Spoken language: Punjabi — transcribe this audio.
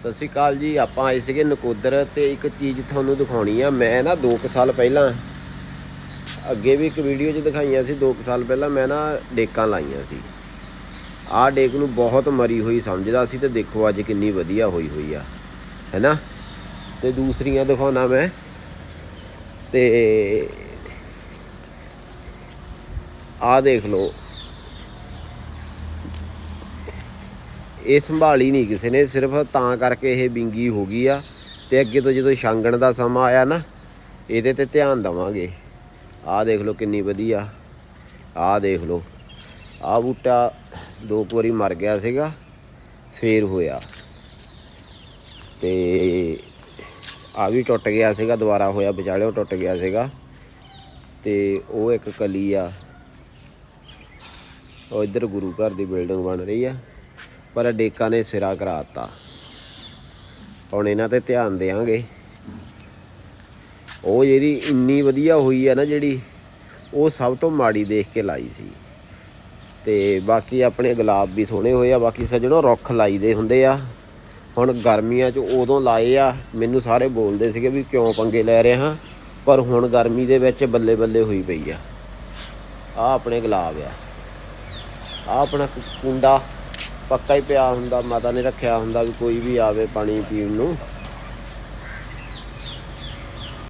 ਸਤਿ ਸ਼੍ਰੀ ਅਕਾਲ ਜੀ, ਆਪਾਂ ਆਏ ਸੀਗੇ ਨਕੋਦਰ ਤੇ ਇੱਕ ਚੀਜ਼ ਤੁਹਾਨੂੰ ਦਿਖਾਉਣੀ ਆ। ਮੈਂ ਨਾ 2 ਸਾਲ ਪਹਿਲਾਂ ਅੱਗੇ ਵੀ ਇੱਕ ਵੀਡੀਓ 'ਚ ਦਿਖਾਈਆਂ ਸੀ 2 ਸਾਲ ਪਹਿਲਾਂ ਮੈਂ ਨਾ ਡੇਕਾਂ ਲਾਈਆਂ ਸੀ। ਆਹ ਡੇਕ ਨੂੰ ਬਹੁਤ ਮਰੀ ਹੋਈ ਸਮਝਦਾ ਸੀ ਤੇ ਦੇਖੋ ਅੱਜ ਕਿੰਨੀ ਵਧੀਆ ਹੋਈ ਹੋਈ ਆ, ਹੈਨਾ? ਤੇ ਦੂਸਰੀਆਂ ਦਿਖਾਉਣਾ ਮੈਂ। ਤੇ ਆਹ ਦੇਖ ਲਓ ਇਹ ਸੰਭਾਲੀ ਨਹੀਂ ਕਿਸੇ ਨੇ, ਸਿਰਫ ਤਾਂ ਕਰਕੇ ਇਹ ਬਿੰਗੀ ਹੋ ਗਈ ਆ। ਤੇ ਅੱਗੇ ਤੋਂ ਜਦੋਂ ਛਾਂਗਣ ਦਾ ਸਮਾਂ ਆਇਆ ਨਾ, ਇਹਦੇ ਤੇ ਧਿਆਨ ਦਵਾਂਗੇ। ਆਹ ਦੇਖ ਲਓ ਕਿੰਨੀ ਵਧੀਆ। ਆਹ ਦੇਖ ਲਓ। ਆਹ ਬੂਟਾ ਦੋ ਕੁ ਵਾਰੀ ਮਰ ਗਿਆ ਸੀਗਾ, ਫੇਰ ਹੋਇਆ। ਤੇ ਆ ਵੀ ਟੁੱਟ ਗਿਆ ਸੀਗਾ, ਦੁਬਾਰਾ ਹੋਇਆ ਵਿਚਾਲਿਓ ਟੁੱਟ ਗਿਆ ਸੀਗਾ। ਤੇ ਉਹ ਇੱਕ ਕਲੀ ਆ। ਉਹ ਇੱਧਰ ਗੁਰੂ ਘਰ ਦੀ ਬਿਲਡਿੰਗ ਬਣ ਰਹੀ ਆ। ਪਰ ਡੇਕਾ ਨੇ ਸਿਰਾ ਕਰਾਤਾ। ਹੁਣ ਇਹਨਾਂ ਤੇ ਧਿਆਨ ਦੇਾਂਗੇ ਉਹ ਜਿਹੜੀ ਇੰਨੀ ਵਧੀਆ ਹੋਈ ਆ ਨਾ ਜਿਹੜੀ, ਉਹ ਸਭ ਤੋਂ ਮਾੜੀ ਦੇਖ ਕੇ ਲਾਈ ਸੀ। ਤੇ ਬਾਕੀ ਆਪਣੇ ਗੁਲਾਬ ਵੀ ਸੋਹਣੇ ਹੋਏ ਆ, ਬਾਕੀ ਸਜਣੋ ਰੁੱਖ ਲਾਈਦੇ ਹੁੰਦੇ ਆ। ਹੁਣ ਗਰਮੀਆਂ 'ਚ ਉਦੋਂ ਲਾਏ ਆ, ਮੈਨੂੰ ਸਾਰੇ ਬੋਲਦੇ ਸੀਗੇ ਵੀ ਕਿਉਂ ਪੰਗੇ ਲੈ ਰਹੇ ਹਾਂ, ਪਰ ਹੁਣ ਗਰਮੀ ਦੇ ਵਿੱਚ ਬੱਲੇ ਬੱਲੇ ਹੋਈ ਪਈ ਆ। ਆ ਆਪਣੇ ਗੁਲਾਬ ਆ। ਆ ਆਪਣਾ ਕੁੰਡਾ ਪੱਕਾ ਹੀ ਪਿਆ ਹੁੰਦਾ, ਮਾਤਾ ਨੇ ਰੱਖਿਆ ਹੁੰਦਾ ਵੀ ਕੋਈ ਵੀ ਆਵੇ ਪਾਣੀ ਪੀਣ ਨੂੰ।